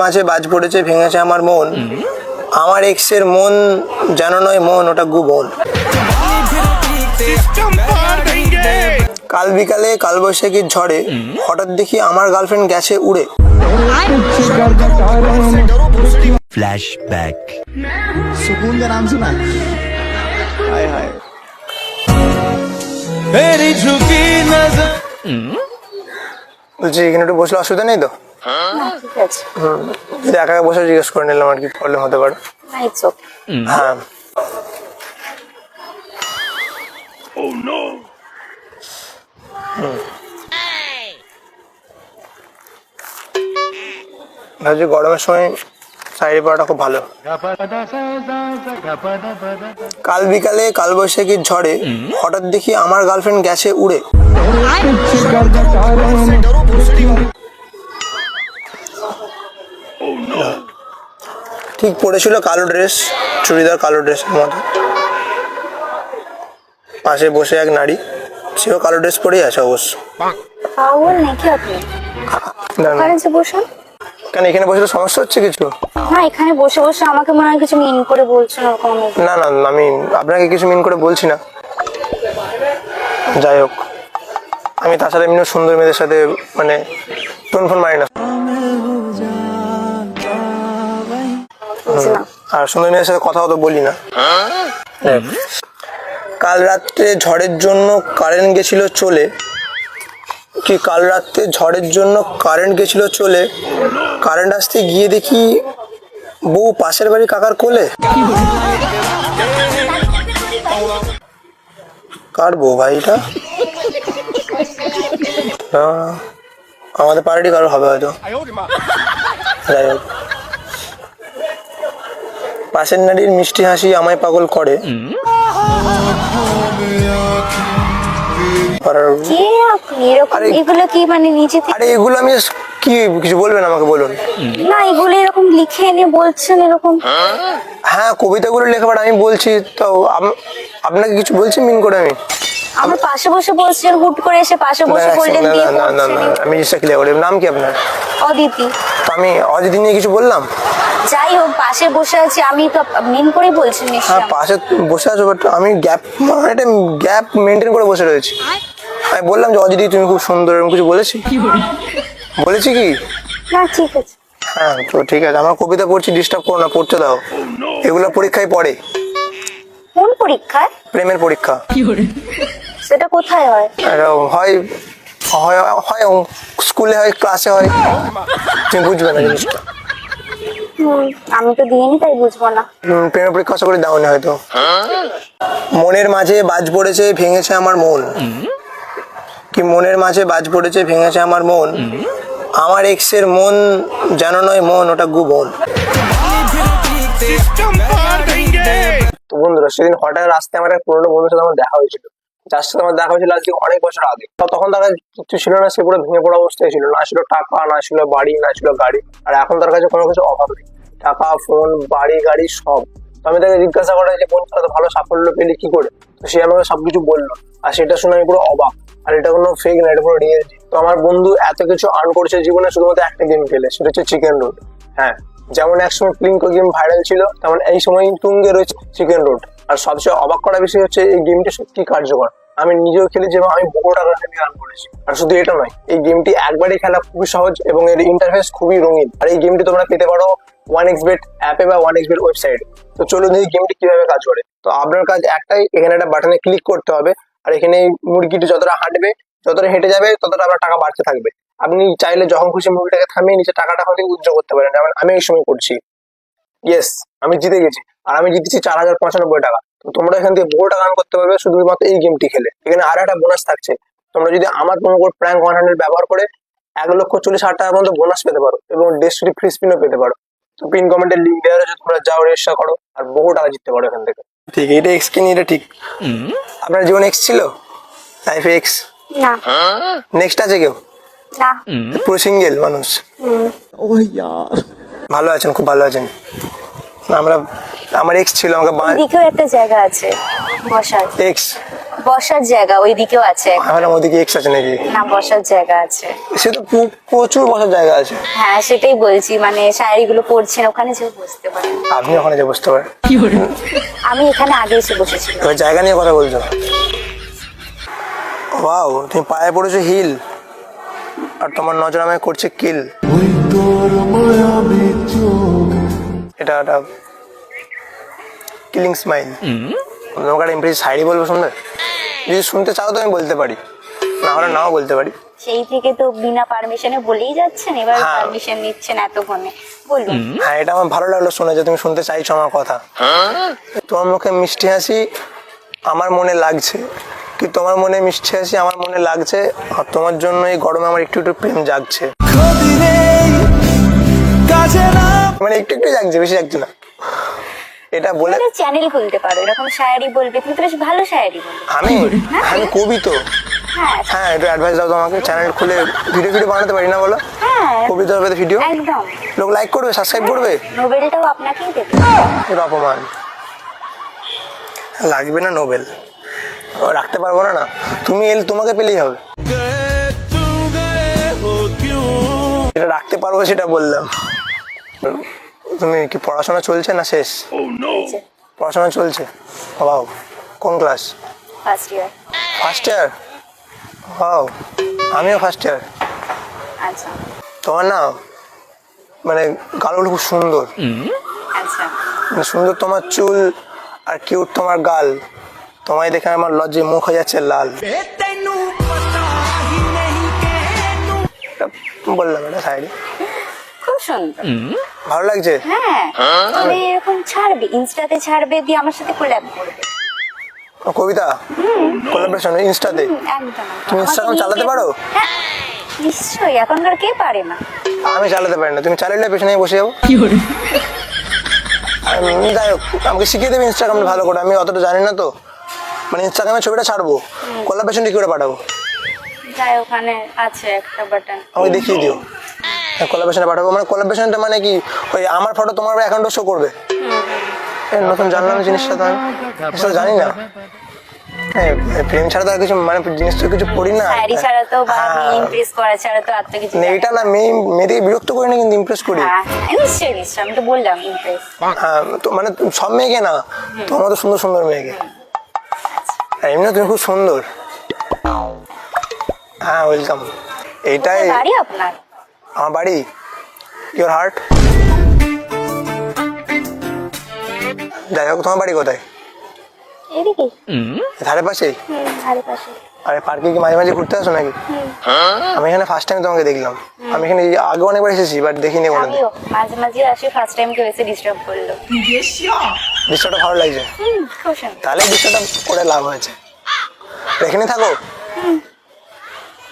মাঝে বাজ পড়েছে ভেঙেছে আমার মন। আমার এক্সের মন যেন নয় মন ওটা গুবন কাল বিকালে কালবৈশাখীর ঝড়ে হঠাৎ দেখি আমার গার্লফ্রেন্ড গেছে উড়ে। বলছি এখানে একটু বসলে অসুবিধা নেই তো? যদি একা একা বসে জিজ্ঞেস করে নিলাম আর কি প্রবলেম হতে পারে হ্যাঁ। ভাবছি গরমের সময় সাইডে পড়াটা খুব ভালো কাল বিকালে কাল কালবৈশাখীর ঝড়ে হঠাৎ দেখি আমার গার্লফ্রেন্ড গেছে উড়ে ঠিক পড়েছিল কালো ড্রেস চুড়িদার কালো ড্রেসের মতো। পাশে বসে এক নারী সেও কালো ড্রেস পরেই আছে অবশ্য। পাগল নাকি আপনি? না, না। ওখানে যে বসুন। কেন এখানে বসে তো সমস্যা হচ্ছে কিছু? না এখানে বসে বসে আমাকে মনে হয় কিছু মিন করে বলছেন ওরকম আমি না না আমি আপনাকে কিছু মিন করে বলছি না। যাই হোক আমি তাছাড়া এমনি সুন্দর মেয়েদের সাথে মানে টোন ফোন মারি না। আর সুন্দর মেয়েদের সাথে কথাও তো বলি না। কাল রাত্রে ঝড়ের জন্য কারেন্ট গেছিল চলে। কি কাল রাত্রে ঝড়ের জন্য কারেন্ট গেছিল চলে? কারেন্ট আসতে গিয়ে দেখি বউ পাশের বাড়ি কাকার কোলে। কার বউ ভাই এটা আহ, আমাদের পার্টি কারও হবে হয়তো। যাই হোক। পাশের নারীর মিষ্টি হাসি আমায় পাগল করে। কে এগুলো মানে নিজে আরে এগুলো আমি কি কিছু বলবেন আমাকে বলুন? না এগুলো এরকম লিখে এনে বলছেন এরকম। হ্যাঁ কবিতাগুলো লেখাবার আমি বলছি তো আপনাকে কিছু বলছি মিন করে আমি? আমার পাশে বসে বলছেন হুট করে এসে পাশে বসে বললেন না, দিয়ে না, না, না, না, আমি জিনিসটা ক্লিয়ার করি নাম কি আপনার? অদিতি। আমি অদিতি নিয়ে কিছু বললাম? যাই হোক পাশে বসে আছি আমি তো মিন করে বলছেন হ্যাঁ পাশে বসে আছো বাট আমি গ্যাপ একটা গ্যাপ মেনটেন করে বসে রয়েছি। আমি বললাম যে অদিতি তুমি খুব সুন্দর এরকম কিছু বলেছি? বলেছি কি? না ঠিক আছে। হ্যাঁ তো ঠিক আছে আমার কবিতা পড়ছি ডিস্টার্ব করো না পড়তে দাও। এগুলো পরীক্ষায় পড়ে। কোন পরীক্ষায়? প্রেমের পরীক্ষা। সেটা কোথায় হয় হয় হয় হয় স্কুলে হয় ক্লাসে হয়। তুমি বুঝবে না জিনিসটা। আমি তো দিইনি তাই বুঝব না। প্রেমের পরীক্ষা আশা করি দাওনি হয়তো। মনের মাঝে বাজ পড়েছে ভেঙেছে আমার মন। কি মনের মাঝে বাজ পড়েছে ভেঙেছে আমার মন? আমার এক্সের মন যেন নয় মন ওটা গুবন বন্ধুরা সেদিন হঠাৎ রাস্তায় আমার এক পুরোনো বন্ধুর সাথে আমার দেখা হয়েছিল। যার সাথে আমার দেখা হয়েছিল আজকে অনেক বছর আগে। তখন তার কাছে ছিল না, সে পুরো ভেঙে পড়া অবস্থায় ছিল। না ছিল টাকা, না ছিল বাড়ি, না ছিল গাড়ি। আর এখন তার কাছে কোনো কিছু অভাব নেই। টাকা ফোন বাড়ি, গাড়ি, সব। তো আমি তাকে জিজ্ঞাসা করা যে বন্ধু এত ভালো সাফল্য পেলি, কি করে? তো সে আমাকে সবকিছু বলল। আর সেটা শুনে আমি পুরো অবাক। আর এটা কোনো ফেক না এটা পুরো রিয়েলিটি তো আমার বন্ধু এত কিছু আর্ন করছে জীবনে, শুধুমাত্র একটা গেম খেলে। সেটা হচ্ছে চিকেন রোড হ্যাঁ যেমন একসময় প্লিঙ্কো গেম ভাইরাল ছিল, তেমন এই সময় তুঙ্গে রয়েছে চিকেন রোড আর সবচেয়ে অবাক করা বিষয় হচ্ছে এই গেমটি সত্যি কার্যকর। আমি নিজেও খেলেছি এবং আমি বহু টাকা আর্ন করেছি। আর শুধু এটা নয়, এই গেমটি একবারই খেলা খুবই সহজ এবং এর ইন্টারফেস খুবই রঙিন। আর এই গেমটি তোমরা পেতে পারো ওয়ান এক্স বেট অ্যাপে বা ওয়ান এক্স বেট ওয়েবসাইটে তো চলুন এই গেমটি কীভাবে কাজ করে। তো আপনার কাজ একটাই, এখানে একটা বাটনে ক্লিক করতে হবে। আর এখানে মুরগিটি যতটা হাঁটবে, যতটা হেঁটে যাবে, ততটা আপনার টাকা বাড়তে থাকবে। আপনি চাইলে যখন খুশি মুরগিটাকে থামিয়ে নিচে টাকাটা থেকে উজ্জ্বল করতে পারেন। আমি এই সময় করছি। ইয়েস আমি জিতে গেছি। আর আমি জিতেছি চার হাজার পঁচানব্বই টাকা। তো তোমরা এখান থেকে বহু টাকা আর্ন করতে পারবে শুধুমাত্র এই গেমটি খেলে। এখানে আর একটা বোনাস থাকছে। তোমরা যদি আমার promo code prank one hundred ব্যবহার করে এক লক্ষ চল্লিশ হাজার টাকা পর্যন্ত বোনাস পেতে পারো এবং দেড়শোটি ফ্রি স্পিনও পেতে পারো। তো পিন কমেন্টের লিঙ্ক দেওয়া রয়েছে তোমরা যাও রেজিস্টার করো আর বহু টাকা জিততে পারো এখান থেকে। ঠিক এটা এক্স কিনি এটা ঠিক। আপনার জীবন এক্স ছিল? লাইফ এক্স না। নেক্সট আছে কেউ? না। পুরো সিঙ্গেল মানুষ। ও ইয়ার। ভালো আছেন খুব ভালো আছেন। আমরা আমার এক্স ছিল আমাকে দিকেও একটা জায়গা আছে বসার। এক্স বসার জায়গা ওই দিকেও আছে একটা। আমার ওদিকে এক্স আছে নাকি? না বসার জায়গা আছে। সে তো প্রচুর বসার জায়গা আছে। হ্যাঁ সেটাই বলছি মানে শাড়ি গুলো পরছেন ওখানে যে বসতে পারেন। আপনি ওখানে যে বসতে পারেন। আমি এখানে আগে এসে বসেছিলাম এবার জায়গা নিয়ে কথা বলছো? ওয়াও তুমি পায়ে পড়েছো হিল। আর তোমার নজর আমায় করছে কিল। ওই তোর মায়াবী এটা একটা কিলিং স্মাইল তোমাকে একটা ইমপ্রেস বলব শুনবে যদি শুনতে চাও তো আমি বলতে পারি। না হলে নাও বলতে পারি। সেই থেকে তো বিনা পারমিশনে বলেই যাচ্ছেন এবার হ্যাঁ। পারমিশন নিচ্ছেন এতক্ষণে। বলুন। হ্যাঁ এটা আমার ভালো লাগল শুনে যে তুমি শুনতে চাইছো আমার কথা। তোমার মুখে মিষ্টি হাসি আমার মনে লাগছে। কি তোমার মনে মিষ্টি হাসি আমার মনে লাগছে? আর তোমার জন্য এই গরমে আমার একটু একটু প্রেম জাগছে। কাজে না মানে একটু একটু জাগছে বেশি জাগছে না। এটা বলে চ্যানেল খুলতে পারো এরকম শায়ারি বলবে তুমি তো বেশ ভালো শায়ারি বলবে আমি? হ্যাঁ, হ্যাঁ, আমি কবি তো। হ্যাঁ।, হ্যাঁ একটু অ্যাডভাইস দাও তো আমাকে চ্যানেল খুলে ভিডিও ভিডিও বানাতে পারি না বলো? কবি তো হবে তো ভিডিও একদম। লোক লাইক করবে সাবস্ক্রাইব করবে? নোবেলটাও আপনাকেই দেবে। ওর অপমান। লাগবে না নোবেল। রাখতে পারব না না। তুমি এল তোমাকে পেলেই হবে। এটা রাখতে পারব সেটা বললাম। তুমি কি পড়াশোনা চলছে না শেষ? পড়াশোনা চলছে? বাও কোন class? First year first year বাও আমিও ফার্স্ট ইয়ার আচ্ছা। তোমার না মানে গালগুলো খুব সুন্দর। আচ্ছা। মানে সুন্দর তোমার চুল আর কিউট তোমার গাল। তোমায় দেখে আমার লজ্জে মুখ হয়ে যাচ্ছে লাল। বললাম এটা সাইডে। সুন্দর। ভালো লাগছে? হ্যাঁ। তবে এরকম ছাড়বে ইনস্টাতে ছাড়বে দিয়ে আমার সাথে কোল্যাব করবে। ও, কবিতা? কোলাবরেশন ইনস্টাতে? একদম তুমি নিয়ে চালাতে পারো? হ্যাঁ নিশ্চয়ই। এখনকার কে পারে না? আমি চালাতে পারি না। তুমি চালালে পেছনে বসে যাব। আমি- যাই হোক আমাকে শিখিয়ে দেবে ইনস্টাগ্রামে ভালো করে। আমি অতটা জানি না তো। মানে ইনস্টাগ্রামে ছবিটা ছাড়বো। কোলাবরেশনটা কি করে পাঠাবো? যাই ওখানে আছে একটা বাটন আমাকে দেখিয়ে দিও। কোলাবরেশনে পাঠাবো। মানে কোলাবরেশনটা মানে কি? ওই আমার ফটো তোমার অ্যাকাউন্টে শো করবে। নতুন জানলাম জিনিসটা তো আমি। জানি না। হ্যাঁ প্রেম ছাড়া তো আর কিছু মানে জিনিস তো কিছু পড়ি না। শাড়ি ছাড়া তো বা হ্যাঁ। ইমপ্রেস করা ছাড়া তো আর তো কিছু না, না। মেয়ে মেয়েদেরকে বিরক্ত করি না কিন্তু ইমপ্রেস করি। হ্যাঁ নিশ্চয়ই নিশ্চয়ই আমি তো বললাম ইমপ্রেস হ্যাঁ তো মানে সব মেয়েকে না তোমার তো সুন্দর সুন্দর মেয়েকে। এমনি তুমি খুব সুন্দর। হ্যাঁ ওয়েলকাম এইটাই বাড়ি আপনার? আমার বাড়ি ইওর হার্ট যাই হোক তোমার বাড়ি কোথায়? ধারে পাশেই পাশে। আরে পার্কে কি মাঝে মাঝে ঘুরতে আসো নাকি? আমি এখানে ফার্স্ট টাইম তোমাকে দেখলাম। আমি এখানে আগে অনেকবার এসেছি বাট দেখিনি কোনোদিন। মাঝে মাঝে আসি ফার্স্ট টাইম কেউ এসে ডিস্টার্ব করল। দৃশ্যটা ভালো লাগছে? তাহলে দৃশ্যটা করে লাভ হয়েছে। এখানে থাকো।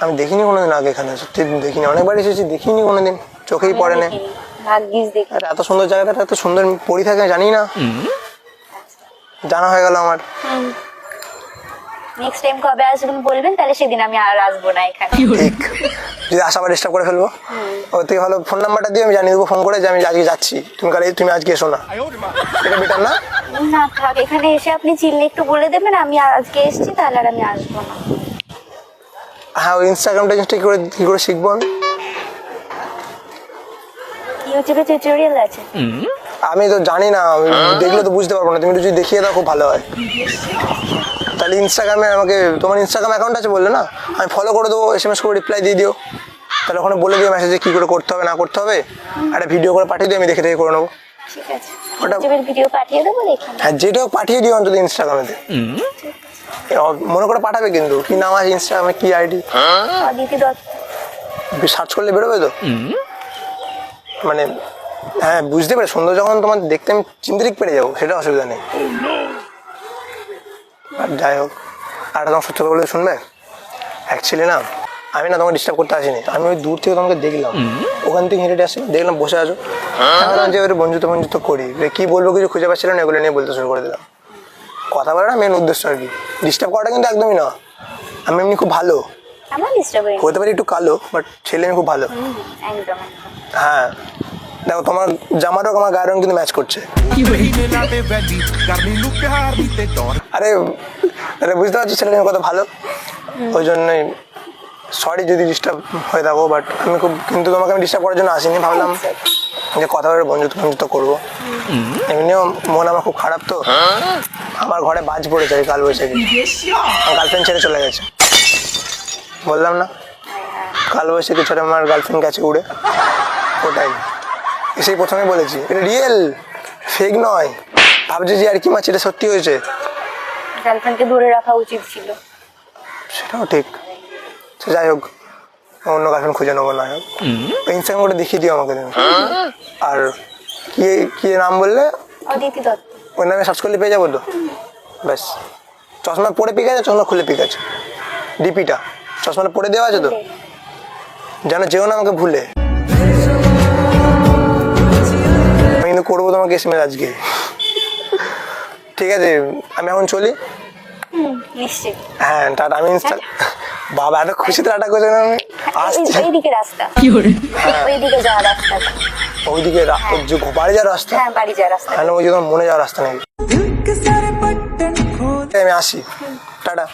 আমি দেখিনি কোনোদিন আগে এখানে সত্যি দেখিনি। অনেকবার এসেছি দেখিনি কোনোদিন। চোখেই পড়ে না ভাগ্যিস দেখি আর এত সুন্দর জায়গাটা এত সুন্দর পড়ি থাকে জানি না জানা হয়ে গেল আমার। নেক্সট টাইম কবে আসবেন বলবেন তাহলে সেদিন আমি আর আসব না এখানে। ঠিক। যদি আসাবার ডিস্টার্ব করে ফেলব। ওর থেকে ভালো ফোন নাম্বারটা দিয়ে আমি জানিয়ে দেবো ফোন করে যে আমি আজকে যাচ্ছি। তুমি কালে তুমি আজকে এসো না। এটা বেটার না? না থাক এখানে এসে আপনি চিনলে একটু বলে দেবেন আমি আজকে এসেছি তাহলে আর আমি আসব না। হ্যাঁ ওই ইনস্টাগ্রামটা জিনিসটা কি করে কি করে শিখব আমি? ইউটিউবে টিউটোরিয়াল আছে। আমি তো জানি না আমি দেখলে তো বুঝতে পারব না তুমি যদি দেখিয়ে দাও খুব ভালো হয়। তাহলে ইনস্টাগ্রামে আমাকে তোমার ইনস্টাগ্রাম অ্যাকাউন্ট আছে বললে না? আমি ফলো করে দেবো এস এম এস করে রিপ্লাই দিয়ে দিও। তাহলে ওখানে বলে দিও মেসেজে কী করে করতে হবে না করতে হবে। একটা ভিডিও করে পাঠিয়ে দিও আমি দেখে দেখে করে নেব। ঠিক আছে। ওটা- ভিডিও পাঠিয়ে দেবো হ্যাঁ যেটা পাঠিয়ে দিও অন্তত ইনস্টাগ্রামেতে মনে করে পাঠাবে কিন্তু। কি নাম আছে ইনস্টাগ্রামে কি আইডি অদিতি দত্ত। সার্চ করলে বেরোবে তো? মানে হ্যাঁ বুঝতে পারি সুন্দর যখন তোমার দেখতে আমি চিন্তিরিক পেরে যাব সেটা অসুবিধা নেই। আর যাই হোক আর তোমার সত্য কথা বলে শুনবে? অ্যাকচুয়ালি না আমি না তোমাকে ডিস্টার্ব করতে আসিনি। আমি ওই দূর থেকে তোমাকে দেখলাম। ওখান থেকে হেঁটে আসি দেখলাম বসে আছো। যে এবারে বন্ধুত্ব বন্ধুত্ব করি। এবারে কি বলব কিছু খুঁজে পাচ্ছিলাম না এগুলো নিয়ে বলতে শুরু করে দিলাম। কথা বলার মেন উদ্দেশ্য আর কি। ডিস্টার্ব করাটা কিন্তু একদমই না। আমি এমনি খুব ভালো। ডিস্টার্ব হতে পারি একটু কালো বাট ছেলে আমি খুব ভালো। একদম হ্যাঁ। দেখো তোমার জামার রং আমার গায়ের রং কিন্তু ম্যাচ করছে। আরে আরে বুঝতে পারছ ছেলে কত ভালো? ওই জন্যই সরি যদি ডিস্টার্ব হয়ে থাকো বাট আমি খুব কিন্তু তোমাকে আমি ডিস্টার্ব করার জন্য আসিনি ভাবলাম যে কথা বলে বন্ধুত্ব বন্ধুত্ব করব। এমনিও মন আমার খুব খারাপ তো। আমার ঘরে বাজ পড়েছে এই কাল বৈশাখী। আমার গার্লফ্রেন্ড ছেড়ে চলে গেছে। বললাম না কাল বৈশাখী ছেড়ে আমার গার্লফ্রেন্ড গেছে উড়ে। ওটাই। সেই প্রথমে বলেছি এটা রিয়েল ফেক নয়। ভাবছি যে আর কি মাছ এটা সত্যি হয়েছে। গার্লফ্রেন্ডকে ধরে রাখা উচিত ছিল। সেটাও ঠিক। সে যাই হোক অন্য গার্লফ্রেন্ড খুঁজে নেব না হোক। ইনস্টাগ্রাম করে দেখিয়ে দিও আমাকে তুমি। আর কি কি নাম বললে? অদিতি দত্ত। ওই নামে সার্চ করলে পেয়ে যাব তো? ব্যাস। চশমা পরে পিক আছে চশমা খুলে পিক আছে ডিপিটা। চশমাটা পরে দেওয়া আছে তো? যেন যেও না আমাকে ভুলে। আমি কিন্তু করব তোমাকে এসএমএস আজকে। ঠিক আছে আমি এখন চলি। হ্যাঁ টাটা আমি ইনস্টা বাবা এত খুশি টাটা করছে না আমি। আসছি। ওইদিকে রাস্তা। ওইদিকে যাওয়ার রাস্তা। ওইদিকে যে বাড়ি যাওয়ার রাস্তা হ্যাঁ বাড়ি যাওয়ার রাস্তা হ্যাঁ ওই যে তোমার মনে যাওয়ার রাস্তা নাকি আমি আসি টাটা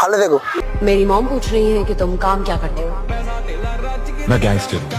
ভালো থেকো मेरी मॉम पूछ रही है कि तुम काम क्या करते हो मैं गैंगस्टर हूँ